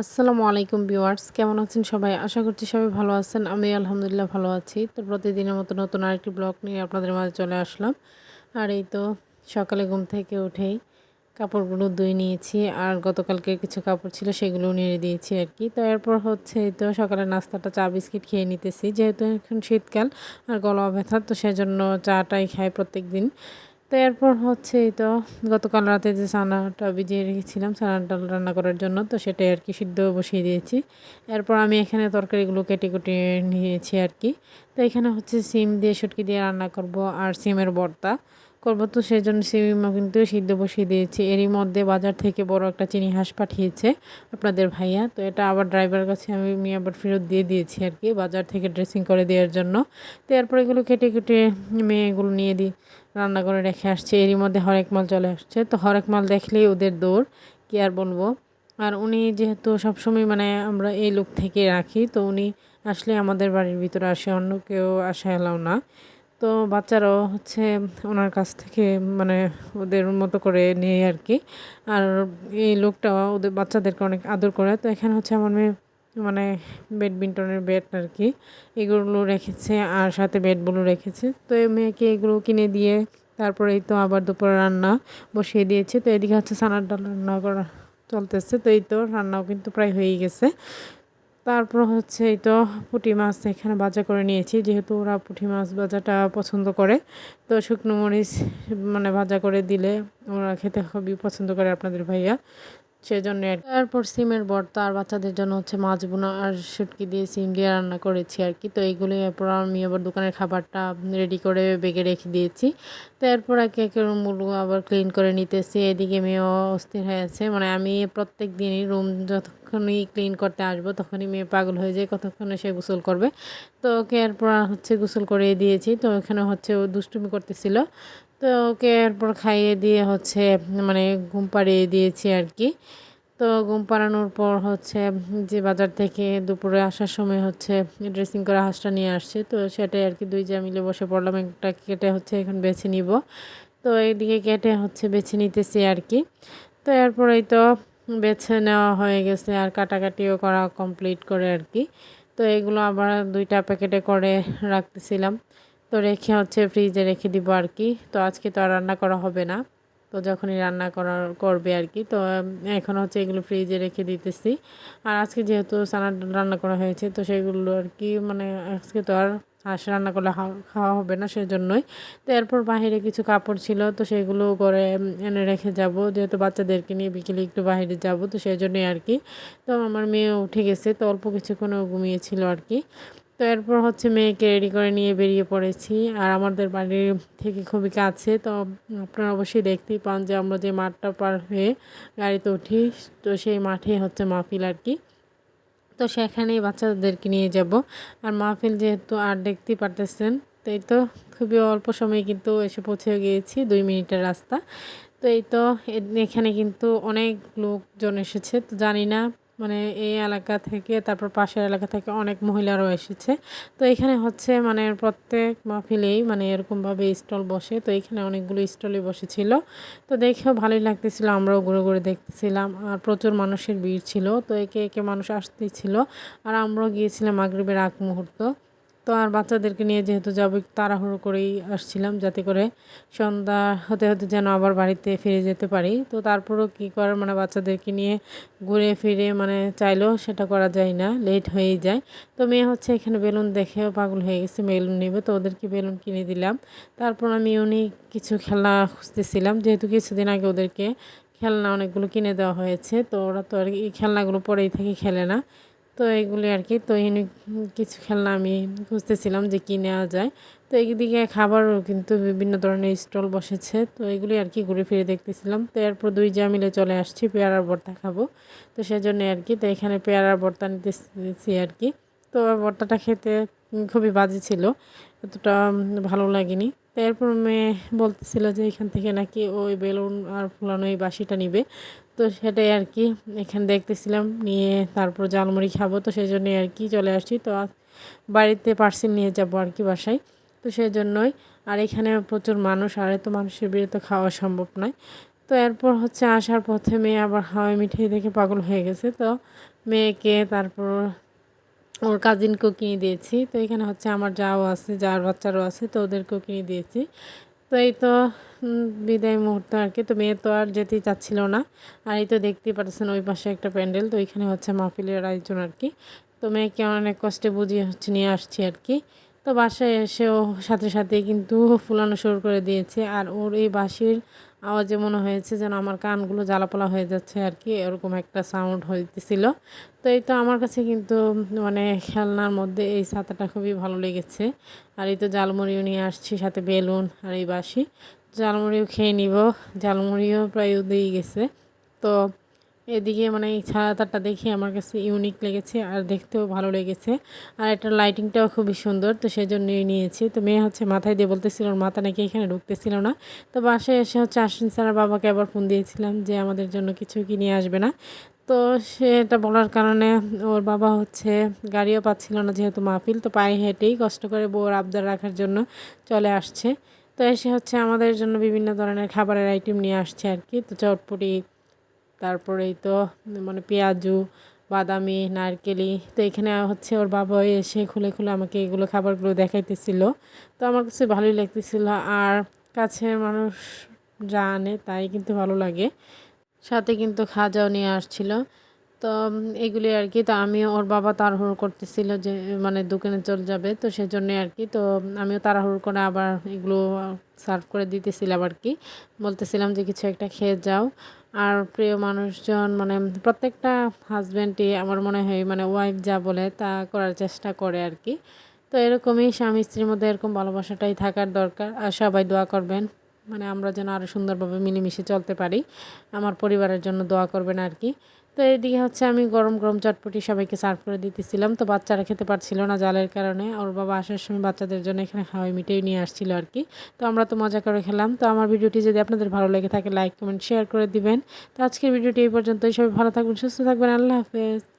আসসালামু আলাইকুম ভিউয়ার্স, কেমন আছেন সবাই? আশা করছি সবাই ভালো আছেন। আমি আলহামদুলিল্লাহ ভালো আছি। তো প্রতিদিনের মতো নতুন আরেকটি ব্লগ নিয়ে আপনাদের মাঝে চলে আসলাম। আর এই তো সকালে ঘুম থেকে উঠেই কাপড়গুলো ধুয়ে নিয়েছি, আর গতকালকে কিছু কাপড় ছিল সেগুলো নিয়ে দিয়েছি আর কি। তো এরপর হচ্ছে এই তো সকালে নাস্তাটা চা, বিস্কিট খেয়ে নিতেছি। যেহেতু এখন শীতকাল আর গলা ব্যথা, তো সেজন্য চাটাই খাই প্রত্যেক দিন তো এরপর হচ্ছে এই তো গতকাল রাতে যে ছানাটা ভিজিয়ে রেখেছিলাম ছানাটা রান্না করার জন্য, তো সেটাই আর কি সিদ্ধ বসিয়ে দিয়েছি। এরপর আমি এখানে তরকারিগুলো কেটে কুটে নিয়েছি আর কি। তো এখানে হচ্ছে সিম দিয়ে শুটকি দিয়ে রান্না করব আর সিমের ভর্তা করব। তো সেই জন্য সিমও কিন্তু সিদ্ধ বসিয়ে দিয়েছি। এরই মধ্যে বাজার থেকে বড় একটা চিনি হাঁস পাঠিয়েছে আপনাদের ভাইয়া। তো এটা আবার ড্রাইভার কাছে আমি আবার ফেরত দিয়ে দিয়েছি আর কি, বাজার থেকে ড্রেসিং করে দেওয়ার জন্য। তো এরপর এগুলো কেটে কেটে মেয়ে এগুলো নিয়ে দিই রান্না করে রেখে আসছে। এরই মধ্যে হরেক মাল চলে আসছে। তো হরেক মাল দেখলেই ওদের দৌড়, কি আর বলব? আর উনি যেহেতু সবসময় মানে আমরা এই লোক থেকে রাখি, তো উনি আসলে আমাদের বাড়ির ভিতরে আসে, অন্য কেউ আসে এলাও না। তো বাচ্চারাও হচ্ছে ওনার কাছ থেকে মানে ওদের মতো করে নেয় আর কি। আর এই লোকটা ওদের বাচ্চাদেরকে অনেক আদর করে। তো এখানে হচ্ছে আমার মেয়ে মানে ব্যাডমিন্টনের ব্যাট আর কি এগুলো রেখেছে আর সাথে ব্যাটগুলো রেখেছে। তো এই মেয়েকে এগুলো কিনে দিয়ে তারপরে এই তো আবার দুপুর রান্না বসিয়ে দিয়েছে। তো এদিকে হচ্ছে সানার ডাল রান্না করা চলতেছে। তো এই তো রান্নাও কিন্তু প্রায় হয়েই গেছে। তারপর হচ্ছে এই তো পুঁটি মাছ এখানে ভাজা করে নিয়েছি। যেহেতু ওরা পুঁটি মাছ ভাজাটা পছন্দ করে, তো শুকনো মরিচ মানে ভাজা করে দিলে ওরা খেতে খুবই পছন্দ করে আপনাদের ভাইয়া। সেজন্য তারপর সিমের ভর্তা আর বাচ্চাদের জন্য হচ্ছে মাছ বোনা আর শুটকি দিয়ে সিম দিয়ে রান্না করেছি আর কি। তো এইগুলো এরপর আমি আবার দোকানের খাবারটা রেডি করে বেগে রেখে দিয়েছি। তো এরপর একে একে রুমগুলো আবার ক্লিন করে নিতেছি। এদিকে মেয়েও অস্থির হয়ে আছে। মানে আমি প্রত্যেক দিনই রুম যতক্ষণই ক্লিন করতে আসব তখনই মেয়ে পাগল হয়ে যায়, কতক্ষণে সে গোসল করবে। তো ওকে এরপর হচ্ছে গোসল করিয়ে দিয়েছি। তো ওখানে হচ্ছে ও দুষ্টুমি করতেছিল। তো ওকে এরপর খাইয়ে দিয়ে হচ্ছে মানে ঘুম পাড়িয়ে দিয়েছি আর কি। তো ঘুম পাড়ানোর পর হচ্ছে যে বাজার থেকে দুপুরে আসার সময় হচ্ছে ড্রেসিং করা হাঁসটা নিয়ে আসছে। তো সেটাই আর কি দুই যা মিলে বসে পড়লাম। একটা কেটে হচ্ছে এখন বেছে নিব। তো এইদিকে কেটে হচ্ছে বেছে নিতেছি আর কি। তো এরপরেই তো বেছে নেওয়া হয়ে গেছে আর কাটাকাটিও করা কমপ্লিট করে আর কি। তো এগুলো আবার দুইটা প্যাকেটে করে রাখতেছিলাম। তো রেখে হচ্ছে ফ্রিজে রেখে দিব আর কি। তো আজকে তো আর রান্না করা হবে না। তো যখনই রান্না করার করবে আর কি। তো এখন হচ্ছে এগুলো ফ্রিজে রেখে দিতেছি। আর আজকে যেহেতু সালাড রান্না করা হয়েছে, তো সেগুলো আর কি মানে আজকে তো আর হাঁস রান্না করলে খাওয়া হবে না সেজন্যই। তো এরপর বাহিরে কিছু কাপড় ছিল, তো সেগুলো করে এনে রেখে যাব। যেহেতু বাচ্চাদেরকে নিয়ে বিকেলে একটু বাহিরে যাব, তো সেই জন্যই আর কি। তো আমার মেয়ে উঠে গেছে, তো অল্প কিছুক্ষণও ঘুমিয়েছিল আর কি। তো এরপর হচ্ছে মেয়েকে রেডি করে নিয়ে বেরিয়ে পড়েছি। আর আমাদের বাড়ির থেকে খুবই কাছে, তো আপনারা অবশ্যই দেখতেই পান যে আমরা যে মাঠটা পার হয়ে গাড়িতে উঠি, তো সেই মাঠে হচ্ছে মাহফিল আর কি। তো সেখানেই বাচ্চাদেরকে নিয়ে যাব। আর মাহফিল যেহেতু আর দেখতেই পারতেছেন তো এই তো খুবই অল্প সময়ে কিন্তু এসে পৌঁছে গিয়েছি, দুই মিনিটের রাস্তা। তো এই তো এখানে কিন্তু অনেক লোকজন এসেছে, তো জানি না মানে এই এলাকা থেকে, তারপর পাশের এলাকা থেকে অনেক মহিলারাও এসেছে। তো এখানে হচ্ছে মানে প্রত্যেক মাহফিলেই মানে এরকমভাবে স্টল বসে। তো এখানে অনেকগুলো স্টলই বসেছিল। তো দেখেও ভালোই লাগতেছিল, আমরাও ঘুরে ঘুরে দেখতেছিলাম। আর প্রচুর মানুষের ভিড় ছিল। তো একে একে মানুষ আসতেছিল। আর আমরাও গিয়েছিলাম আগ্রীবের আগ মুহূর্ত। তো আর বাচ্চাদেরকে নিয়ে যেহেতু যাব তাড়াহুড়ো করেই আসছিলাম যাতে করে সন্ধ্যা হতে হতে যেন আবার বাড়িতে ফিরে যেতে পারি। তো তারপরও কী করার মানে বাচ্চাদেরকে নিয়ে ঘুরে ফিরে মানে চাইলেও সেটা করা যায় না, লেট হয়েই যায়। তো মেয়ে হচ্ছে এখানে বেলুন দেখেও পাগল হয়ে গেছে, বেলুন নেবে। তো ওদেরকে বেলুন কিনে দিলাম। তারপর আমি উনি কিছু খেলা খুঁজতেছিলাম, যেহেতু কিছুদিন আগে ওদেরকে খেলনা অনেকগুলো কিনে দেওয়া হয়েছে, তো ওরা তো আর এই খেলনাগুলো পরেই থেকে খেলে না। তো এগুলি আর কি। তো কিছু খেলনা আমি খুঁজতেছিলাম যে কী নেওয়া যায়। তো এইদিকে খাবারও কিন্তু বিভিন্ন ধরনের স্টল বসেছে। তো এগুলি আর কি ঘুরে ফিরে দেখতেছিলাম। তো এরপর দুই যা মিলে চলে আসছি, পেয়ারার ভর্তা খাব। তো সেজন্য আর কি, তো এখানে পেয়ারার ভর্তা নিতেছি আর কি। তো ভর্তাটা খেতে খুবই বাজে ছিল, এতটা ভালো লাগেনি। তো এরপর মেয়ে বলতেছিল যে এখান থেকে নাকি ওই বেলুন আর ফুলানো এই বাসিটা নিবে। তো সেটাই আর কি এখানে দেখতেছিলাম, নিয়ে তারপর জালমুড়ি খাব। তো সেই জন্যই আর কি চলে আসছি। তো বাড়িতে পার্সেল নিয়ে যাব আর কি বাসায়। তো সেই জন্যই আর এখানে প্রচুর মানুষ, আর এত মানুষের বিয়ে তো খাওয়া সম্ভব নয়। তো এরপর হচ্ছে আসার পথে মেয়ে আবার হাওয়াই মিঠাই দেখে পাগল হয়ে গেছে। তো মেয়েকে তারপর ওর কাজিনকেও কিনে দিয়েছি। তো এখানে হচ্ছে আমার যাও আছে, যার বাচ্চারও আছে, তো ওদেরকেও কিনে দিয়েছি। তো এই তো বিদায় মুহূর্ত আর কি। তো মেয়ে তো আর যেতেই চাচ্ছিল না। আর এই তো দেখতেই পাচ্ছেন ওই পাশে একটা প্যান্ডেল। তো ওইখানে হচ্ছে মাহফিলের আয়োজন আর কি। তো মেয়েকে অনেক কষ্টে বুঝিয়ে হচ্ছে নিয়ে আসছি আর কি। তো বাসায় এসেও সাথে সাথে কিন্তু ফুলানো শুরু করে দিয়েছে। আর ওর এই বাঁশির আওয়াজে মনে হয়েছে যেন আমার কানগুলো জ্বালাপোলা হয়ে যাচ্ছে আর কি, এরকম একটা সাউন্ড হইতেছিল। তো এই তো আমার কাছে কিন্তু মানে খেলনার মধ্যে এই ছাতাটা খুবই ভালো লেগেছে। আর এই তো জালমুড়িও নিয়ে আসছি, সাথে বেলুন আর এই বাসি জালমুড়িও খেয়ে নিব জালমুড়িও প্রায় উদেই গেছে। তো এদিকে মানে এই ছাতাটা দেখে আমার কাছে ইউনিক লেগেছে আর দেখতেও ভালো লেগেছে। আর এটার লাইটিংটাও খুবই সুন্দর, তো সেই জন্যই নিয়েছি। তো মেয়ে হচ্ছে মাথায় দিয়ে বলতেছিল মাথা নাকি এখানে ঢুকতেছিল না। তো বাসায় এসে হচ্ছে আশ্বিন স্যারের বাবাকে আবার ফোন দিয়েছিলাম যে, আমাদের জন্য কিছু কি নিয়ে আসবে না? তো সে এটা বলার কারণে ওর বাবা হচ্ছে গাড়িও পাচ্ছিল না যেহেতু মাহফিল, তো পায়ে হেঁটেই কষ্ট করে বউর আবদার রাখার জন্য চলে আসছে। তো এসে হচ্ছে আমাদের জন্য বিভিন্ন ধরনের খাবারের আইটেম নিয়ে আসছে আর কি। তো চটপটি তারপরেই তো মানে পেঁয়াজু, বাদামি, নারকেলি, তো এখানে হচ্ছে ওর বাবা এসে খুলে খুলে আমাকে এগুলো খাবারগুলো দেখাইতেছিল। তো আমার কাছে ভালোই লাগতেছিল আর কাছের মানুষ যা আনে তাই কিন্তু ভালো লাগে। সাথে কিন্তু খাজাও নিয়ে আসছিল। তো এগুলি আর কি, তো আমি ওর বাবা তাড়াহুড়ো করতেছিল যে মানে দোকানে চলে যাবে, তো সেজন্যে আর কি, তো আমিও তাড়াহুড়ো করে আবার এগুলো সার্ভ করে দিতেছিলাম আর কি। বলতেছিলাম যে, কিছু একটা খেয়ে যাও। আর প্রিয় মানুষজন মানে প্রত্যেকটা হাজব্যান্ডই আমার মনে হয় মানে ওয়াইফ যা বলে তা করার চেষ্টা করে আর কি। তো এরকমই স্বামী স্ত্রীর মধ্যে এরকম ভালোবাসাটাই থাকার দরকার। আর সবাই দোয়া করবেন মানে আমরা যেন আরও সুন্দরভাবে মিলেমিশে চলতে পারি। আমার পরিবারের জন্য দোয়া করবেন আর কি। তো এদিকে হচ্ছে আমি গরম গরম চটপটি সবাইকে সার্ভ করে দিতেছিলাম। তো বাচ্চারা খেতে পারছিল না জালের কারণে। ওর বাবা আসার সময় বাচ্চাদের জন্য এখানে হাওয়াই মিটেই নিয়ে আসছিল আর কি তো আমরা তো মজা করে খেলাম। তো আমার ভিডিওটি যদি আপনাদের ভালো লেগে থাকে লাইক কমেন্ট শেয়ার করে দিবেন। তো আজকের ভিডিওটি এই পর্যন্তই। সবাই ভালো থাকবেন, সুস্থ থাকবেন। আল্লাহ হাফেজ।